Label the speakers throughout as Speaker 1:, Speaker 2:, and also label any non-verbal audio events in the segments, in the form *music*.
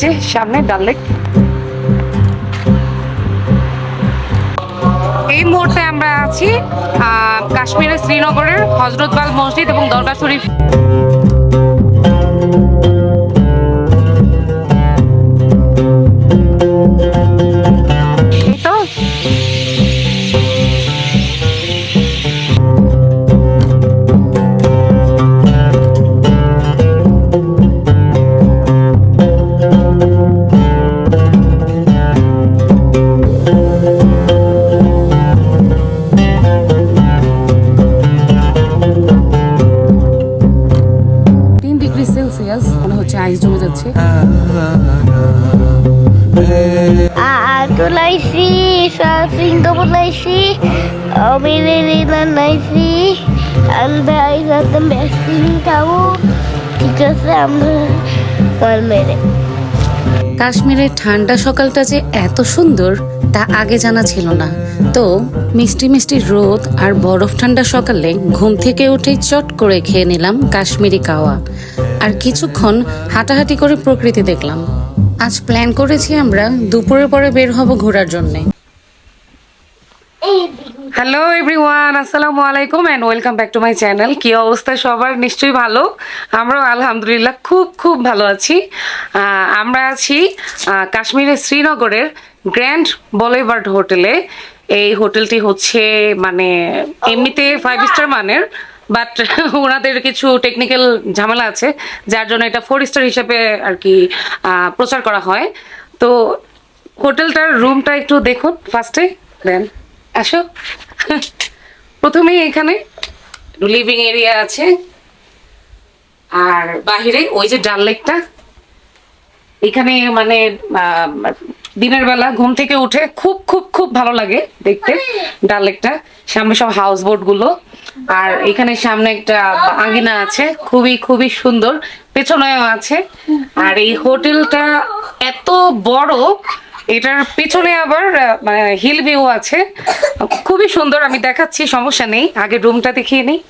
Speaker 1: যে সামনে ডাল লেক। এই মুহূর্তে আমরা আছি কাশ্মীরের শ্রীনগরের হজরতবাল মসজিদ এবং দরগা শরীফ। এই
Speaker 2: Adulaisi, Sasinga Bulaisi, Obilina Naisi, Anda Isatan Bestin tahu, ঠিক আছে আমরা.
Speaker 3: কাশ্মীরের ঠান্ডা সকালটা যে এত সুন্দর তা আগে জানা ছিল না। তো মিষ্টি মিষ্টি রোদ আর বরফ ঠান্ডা সকালে ঘুম থেকে উঠেই চট করে খেয়ে নিলাম কাশ্মীরি কাওয়া। আর কিছুক্ষণ হাঁটাহাঁটি করে প্রকৃতি দেখলাম। আজ প্ল্যান করেছি আমরা দুপুরের পরে বের হব ঘোরার জন্যে।
Speaker 1: হ্যালো এভরিওয়ান আসসালামু আলাইকুম and welcome back to my channel কী অবস্থা সবার? নিশ্চয়ই ভালো। আমরাও আলহামদুলিল্লাহ খুব খুব ভালো আছি। আমরা আছি কাশ্মীরের শ্রীনগরের গ্র্যান্ড বলেভার্ড হোটেলে এই হোটেলটি হচ্ছে মানে এমনিতে ফাইভ স্টার মানের। বাট *laughs* ওনাদের কিছু টেকনিক্যাল ঝামেলা আছে, যার জন্য এটা ফোর স্টার হিসেবে আর কি প্রচার করা হয়। তো হোটেলটার রুমটা একটু দেখুন ফার্স্টে দেন আসো। *laughs* প্রথমেই এখানে লিভিং এরিয়া আছে। আর বাহিরে ওই যে ডাল লেকটা, এখানে মানে দিনের বেলা ঘুম থেকে উঠে খুব খুব খুব ভালো লাগে দেখতে। ডাল লেকটা সামনে সব হাউস বোটগুলো। আর এখানে সামনে একটা আঙ্গিনা আছে। খুবই খুবই সুন্দর। পেছনেও আছে। আর এই হোটেলটা এত বড়, এটার পেছনে আবার মানে হিল ভিউ আছে। খুবই সুন্দর। আমি দেখাচ্ছি, সমস্যা নেই। আগে রুমটা দেখিয়ে নিই।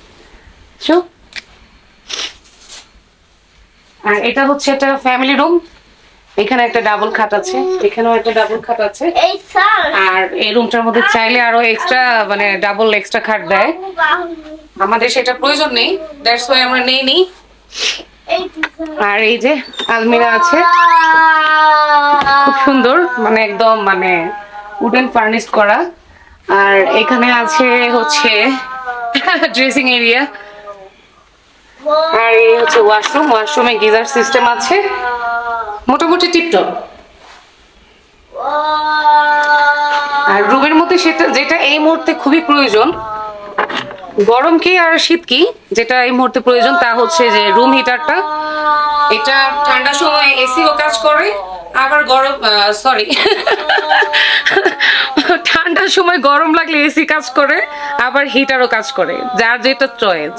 Speaker 1: আর এটা হচ্ছে একটা ফ্যামিলি রুম এখানে একটা ডাবল খাট আছে এখানেও একটা ডাবল খাট আছে।
Speaker 2: এই স্যার।
Speaker 1: আর এই রুমটার মধ্যে চাইলে আরও এক্সট্রা মানে ডাবল এক্সট্রা খাট দেয়। আমাদের সেটা প্রয়োজন নেই দ্যাটস ওয়াই আমরা নেই নি। আর এই যে আলমিরা আছে খুব সুন্দর মানে একদম মানে উডেন ফার্নিশড করা। আর এখানে আছে হচ্ছে *laughs* ড্রেসিং এরিয়া আর এই হচ্ছে ওয়াশরুম ওয়াশরুমে গিজার সিস্টেম আছে। মোটামুটি টিপটপ আর রুমের মধ্যে সেটা যেটা এই মুহূর্তে খুবই প্রয়োজন গরম কি আর শীত কি? যেটা এই মুহূর্তে প্রয়োজন তা হচ্ছে যে রুম হিটারটা এটা ঠান্ডার সময় এসিও কাজ করে আবার গরম সরি ঠান্ডার সময় গরম লাগলে এসি কাজ করে আবার হিটারও কাজ করে যার যেটা চয়েস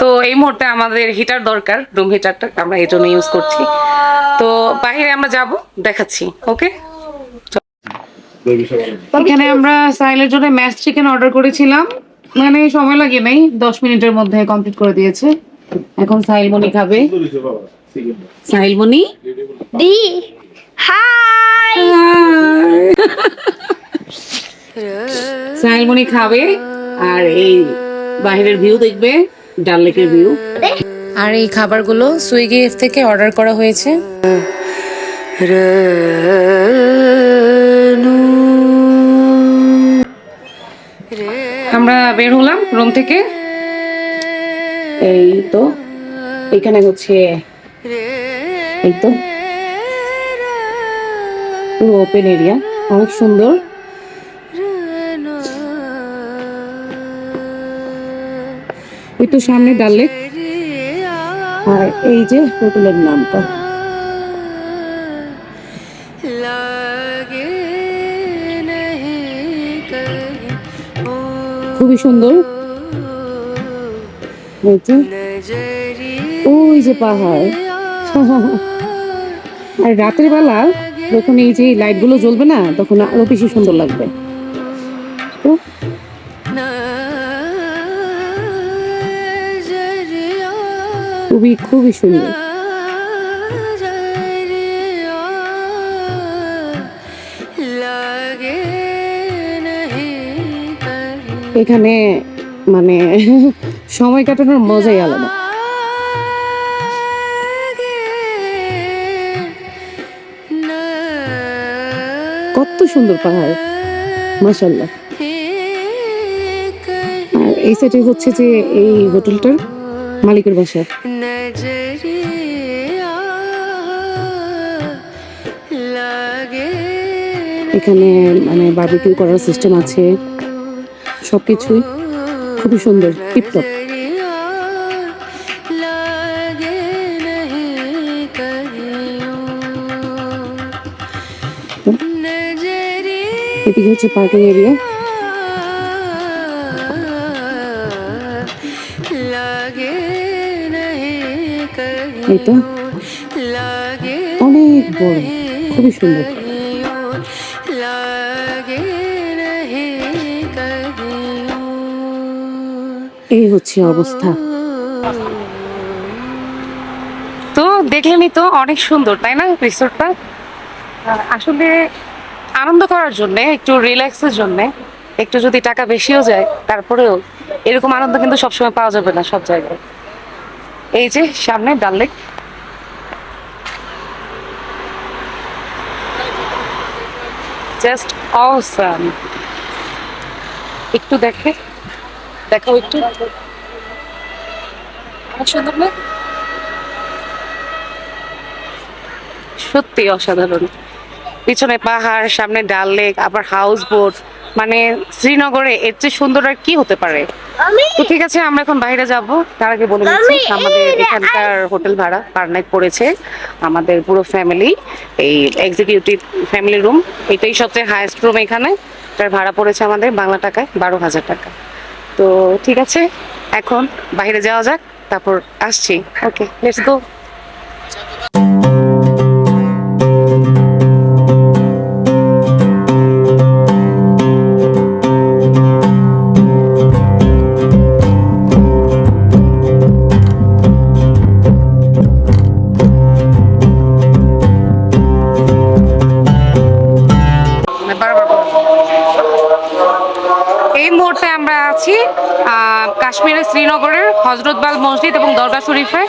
Speaker 1: তো এই মুহূর্তে আমাদের হিটার দরকার রুম হিটারটা আমরা এই জন্য ইউজ করছি। তো বাইরে আমরা যাব দেখাচ্ছি ওকে এখানে আমরা সাইলের জন্য ম্যাশ চিকেন অর্ডার করেছিলাম। মানে সময় লাগে নাই দশ মিনিটের মধ্যে কমপ্লিট করে দিয়েছে। এখন সাইলমনি খাবে। সাইলমনি
Speaker 2: দি। হাই! *laughs*
Speaker 1: সাইলমনি খাবে আর এই বাইরের ভিউ দেখবে ডাল লেকের ভিউ।
Speaker 3: আর এই খাবারগুলো সুইগি এফ থেকে অর্ডার করা হয়েছে।
Speaker 1: আমরা বের হলাম রুম থেকে। এই তো এখানে হচ্ছে এই তো। পুরো ওপেন এরিয়া অনেক সুন্দর। ওই তো সামনে ডাল লেক। আর এই যে হোটেলের নামটা। খুবই সুন্দর। ওই যে পাহাড়। আর রাতের বেলা যখন এই যে লাইটগুলো জ্বলবে না, তখন আরও বেশি সুন্দর লাগবে। খুবই খুবই সুন্দর। এখানে মানে *laughs* সময় কাটানোর মজাই আলাদা। সুন্দর পাহাড়। মাশাল্লাহ আর এই সাইডে হচ্ছে যে এই হোটেলটার মালিকের বাসা। এখানে মানে বারবিকিউ করার সিস্টেম আছে। সবকিছুই খুবই সুন্দর টিপটপ এদিকে হচ্ছে পার্কিং এরিয়া এই তো। অনেক বড় খুবই সুন্দর। এই হচ্ছে অবস্থা। তো দেখলেনই তো অনেক সুন্দর তাই না রিসোর্টটা আসলে আনন্দ করার জন্য, একটু রিল্যাক্সের জন্য, একটু যদি টাকা বেশিও যায়, তারপরেও এরকম আনন্দ কিন্তু সবসময় পাওয়া যাবে না সব জায়গায়। এই যে, সামনে ডাল লেক। জাস্ট অসাম একটু দেখে, দেখাও একটু। অনেক সত্যি অসাধারণ। পিছনে পাহাড় সামনে ডাল লেক আবার হাউস বোট মানে শ্রীনগরে এর চেয়ে সুন্দর আর কি হতে পারে? তো ঠিক আছে আমরা এখন বাইরে যাব। তার আগে বলে দিচ্ছি আমাদের এখানকার হোটেল ভাড়া পার নাইট পড়েছে। আমাদের পুরো ফ্যামিলি এই এক্সিকিউটিভ ফ্যামিলি রুম এটাই সবচেয়ে হায়েস্ট রুম এখানে। তার ভাড়া পড়েছে আমাদের বাংলা টাকায় বারো হাজার টাকা। তো ঠিক আছে এখন বাইরে যাওয়া যাক তারপর আসছি। ওকে লেটস গো শ্রীনগরের হজরতবাল মসজিদ এবং দরগা শরীফে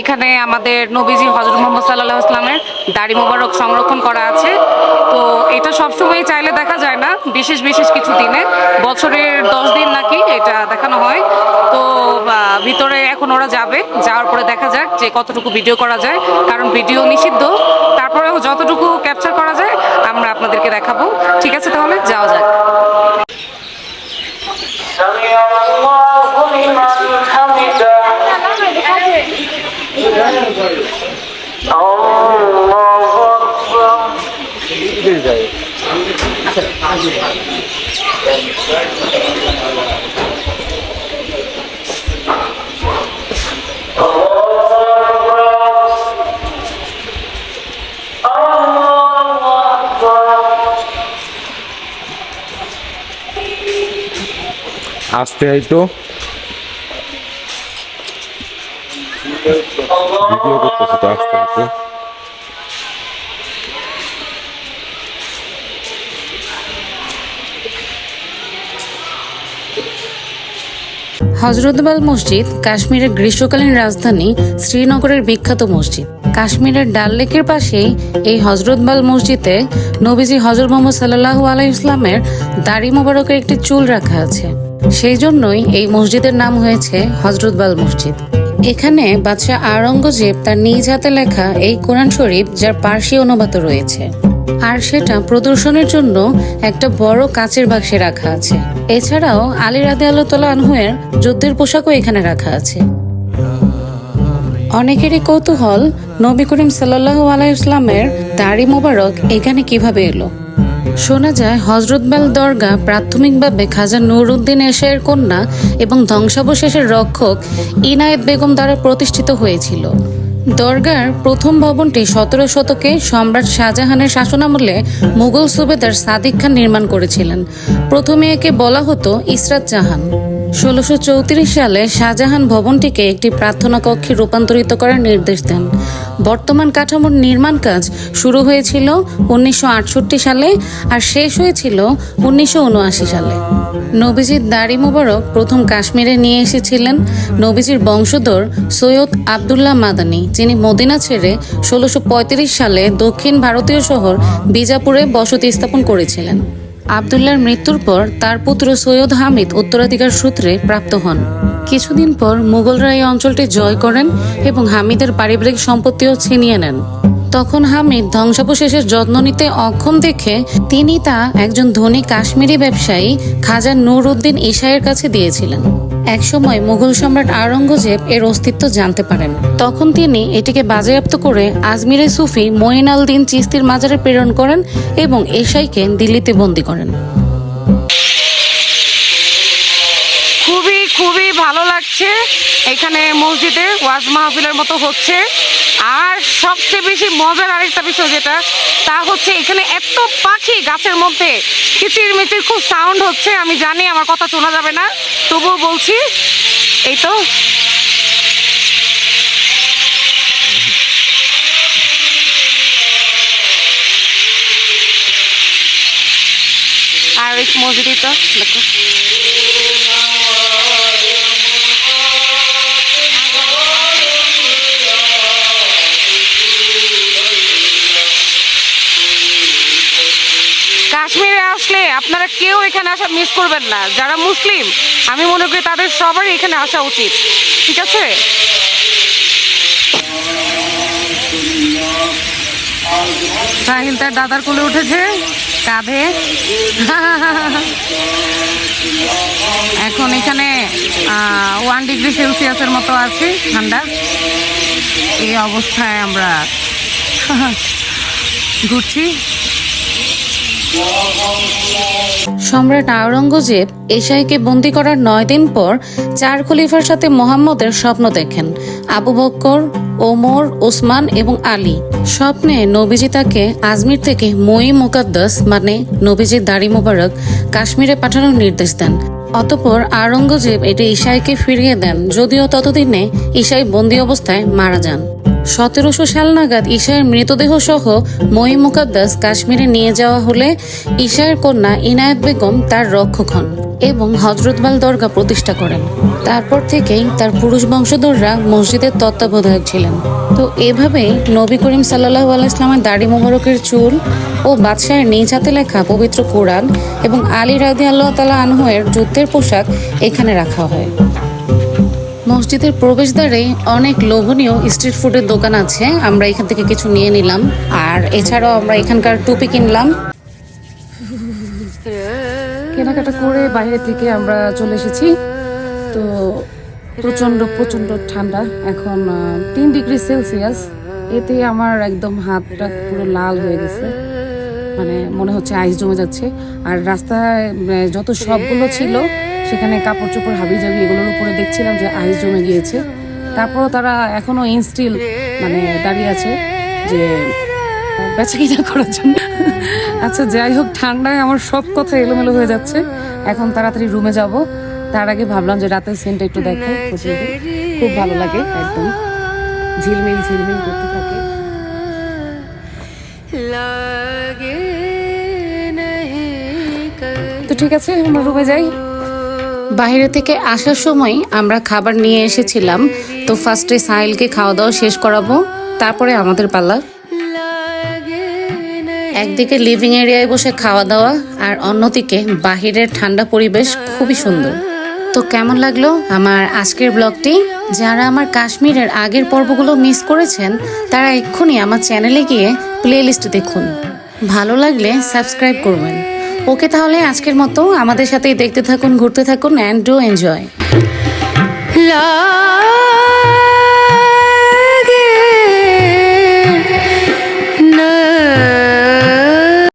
Speaker 1: এখানে আমাদের নবীজি হজরত মোহাম্মদ সাল্লাহ ইসলামের দাড়ি মোবারক সংরক্ষণ করা আছে। তো এটা সবসময় চাইলে দেখা যায় না, বিশেষ বিশেষ কিছু দিনে। বছরের দশ দিন নাকি এটা দেখানো হয়। তো ভিতরে এখন ওরা যাবে, যাওয়ার পরে দেখা যাক যে কতটুকু ভিডিও করা যায়, কারণ ভিডিও নিষিদ্ধ। তারপরেও যতটুকু ক্যাপচার করা যায়, আমরা আপনাদেরকে দেখাবো। ঠিক আছে তাহলে, যাওয়া যাক।
Speaker 4: আসতে হয়তো ভিডিও করতেছে
Speaker 3: হজরতবাল মসজিদ, কাশ্মীরের গ্রীষ্মকালীন রাজধানী শ্রীনগরের বিখ্যাত মসজিদ। কাশ্মীরের ডাল লেকের পাশেই এই হজরতবাল মসজিদে নবীজি হজর মোহাম্মদ সাল্লাহ আলাইসলামের দাড়ি মোবারকের একটি চুল রাখা আছে। সেই জন্যই এই মসজিদের নাম হয়েছে হজরতবাল মসজিদ। এখানে বাদশাহ আওরঙ্গজেব তার নিজ হাতে লেখা এই কোরআন শরীফ, যার পার্সি অনুবাদ রয়েছে। আর সেটা প্রদর্শনের জন্য একটা বড় কাচের বাক্সে রাখা আছে। এছাড়াও আলী রাদে আল্লাহ আনহুয়ের যুদ্ধের পোশাকও এখানে রাখা আছে। অনেকেরই কৌতূহল নবী করিম সাল্লাহ আলাইসলামের দাড়ি মোবারক এখানে কীভাবে এলো? শোনা যায় হজরতবাল দরগা প্রাথমিকভাবে খাজা নুরউদ্দিন এশায়ের কন্যা এবং ধ্বংসাবশেষের রক্ষক ইনায়েত বেগম দ্বারা প্রতিষ্ঠিত হয়েছিল। দরগার প্রথম ভবনটি সতেরো শতকে সম্রাট শাহজাহানের শাসনামলে মুঘল সুবেদার সাদিক খান নির্মাণ করেছিলেন। প্রথমে একে বলা হতো ইসরাত জাহান।
Speaker 1: ষোলোশো সালে শাহজাহান ভবনটিকে একটি প্রার্থনা কক্ষে রূপান্তরিত করার নির্দেশ দেন। বর্তমান কাঠামোর নির্মাণ কাজ শুরু হয়েছিল উনিশশো আটষট্টি সালে আর শেষ হয়েছিল উনিশশো উনআশি সালে। নবীজির দাড়ি মোবারক প্রথম কাশ্মীরে নিয়ে এসেছিলেন নবীজির বংশধর সৈয়দ আবদুল্লাহ মাদানী, যিনি মদিনা ছেড়ে ষোলোশো সালে দক্ষিণ ভারতীয় শহর বিজাপুরে বসতি স্থাপন করেছিলেন। আবদুল্লার মৃত্যুর পর তার পুত্র সৈয়দ হামিদ উত্তরাধিকার সূত্রে প্রাপ্ত হন। কিছুদিন পর মুঘলরা এই অঞ্চলটি জয় করেন এবং হামিদের পারিবারিক সম্পত্তিও ছিনিয়ে নেন। তখন হামিদ ধ্বংসাবশেষের যত্ন নিতে অক্ষম দেখে তিনি তা একজন ধনী কাশ্মীরি ব্যবসায়ী খাজা নুরুদ্দিন ইসাইয়ের কাছে দিয়েছিলেন। একসময় মুঘল সম্রাট আওরঙ্গজেব এর অস্তিত্ব জানতে পারেন। তখন তিনি এটিকে বাজেয়াপ্ত করে আজমিরে সুফি মঈন আল দিন চিস্তির মাজারে প্রেরণ করেন এবং এশাইকে দিল্লিতে বন্দী করেন।
Speaker 5: খুবই খুবই ভালো লাগছে এখানে মসজিদে, ওয়াজ মাহফিলের মতো হচ্ছে। আর সবচেয়ে বেশি মজার আরেকটা বিষয় যেটা, তা হচ্ছে এখানে এত পাখি গাছের মধ্যে কিচির মিচির খুব সাউন্ড হচ্ছে, আমি জানি, আমার কথা শোনা যাবে না। তবুও বলছি, এই তো। আর এই তো, দেখো। কাশ্মীরে আসলে আপনারা কেউ এখানে আসা মিস করবেন না। যারা মুসলিম, আমি মনে করি তাদের সবারই এখানে আসা উচিত। ঠিক আছে? সাহিল তার দাদার কোলে উঠেছে, কাঁধে। এখন এখানে ওয়ান ডিগ্রি সেলসিয়াসের মতো আছে, ঠান্ডা। এই অবস্থায় আমরা ঘুরছি।
Speaker 1: সম্রাট আওরঙ্গজেব এশাইকে বন্দি করার নয় দিন পর চার খলিফার সাথে মোহাম্মদের স্বপ্ন দেখেন, আবু বক্কর, ওমর, ওসমান এবং আলী। স্বপ্নে নবীজি তাকে আজমির থেকে মই মুকাদ্দাস মানে নবীজির দাড়ি মোবারক কাশ্মীরে পাঠানোর নির্দেশ দেন। অতপর আওরঙ্গজেব এটি ঈশাইকে ফিরিয়ে দেন, যদিও ততদিনে ঈশাই বন্দি অবস্থায় মারা যান। সতেরোশো সাল নাগাদ ঈশায়ের মৃতদেহ সহ মই মুকাদ্দাস কাশ্মীরে নিয়ে যাওয়া হলে ঈশায়ের কন্যা ইনায়েত বেগম তার রক্ষক হন এবং হজরতবাল দরগা প্রতিষ্ঠা করেন। তারপর থেকেই তার পুরুষ বংশধররা মসজিদের তত্ত্বাবধায়ক ছিলেন। তো এভাবেই নবী করিম সাল্লাহ আলাইসলামের দাড়ি মোবারকের চুল ও বাদশাহের নিজ হাতে লেখা পবিত্র কোরআন এবং আলী রাদি আল্লাহ তালা আনহুয়ের যুদ্ধের পোশাক এখানে রাখা হয়। মসজিদের প্রবেশদ্বারে অনেক লোভনীয় স্ট্রিট ফুডের দোকান আছে। আমরা এখান থেকে কিছু নিয়ে নিলাম। আর এছাড়াও আমরা এখানকার টুপি কিনলাম।
Speaker 5: কেনাকাটা করে বাইরে থেকে আমরা চলে এসেছি। তো প্রচণ্ড প্রচণ্ড ঠান্ডা। এখন তিন ডিগ্রি সেলসিয়াস। এতে আমার একদম হাতটা পুরো লাল হয়ে গেছে। মানে মনে হচ্ছে আইস জমে যাচ্ছে। আর রাস্তায় যত সবগুলো ছিল সেখানে কাপড় চোপড় হাবি জাবি এগুলোর উপরে দেখছিলাম যে আইস জমে গিয়েছে। তারপরও তারা এখনও ইনস্টিল মানে দাঁড়িয়ে আছে যে বেচা কিনা করার জন্য। আচ্ছা যাই হোক ঠান্ডায় আমার সব কথা এলোমেলো হয়ে যাচ্ছে। এখন তাড়াতাড়ি রুমে যাব। তার আগে ভাবলাম যে রাতের সিনটা একটু প্রতিদিন। খুব ভালো লাগে একদম। ঝিলমিল ঝিলমিল করতে থাকে। তো ঠিক আছে আমরা রুমে যাই।
Speaker 1: বাইরে থেকে আসার সময় আমরা খাবার নিয়ে এসেছিলাম। তো ফার্স্টে সাহিলকে খাওয়া দাওয়া শেষ করাবো। তারপরে আমাদের পালা। একদিকে লিভিং এরিয়ায় বসে খাওয়া দাওয়া আর অন্যদিকে বাহিরের ঠান্ডা পরিবেশ খুবই সুন্দর। তো কেমন লাগল আমার আজকের ব্লগটি? যারা আমার কাশ্মীরের আগের পর্বগুলো মিস করেছেন, তারা এক্ষুনি আমার চ্যানেলে গিয়ে প্লে দেখুন। ভালো লাগলে সাবস্ক্রাইব করবেন। ওকে তাহলে আজকের মতো। আমাদের সাথেই দেখতে থাকুন ঘুরতে থাকুন অ্যান্ড ডু এনজয়
Speaker 6: La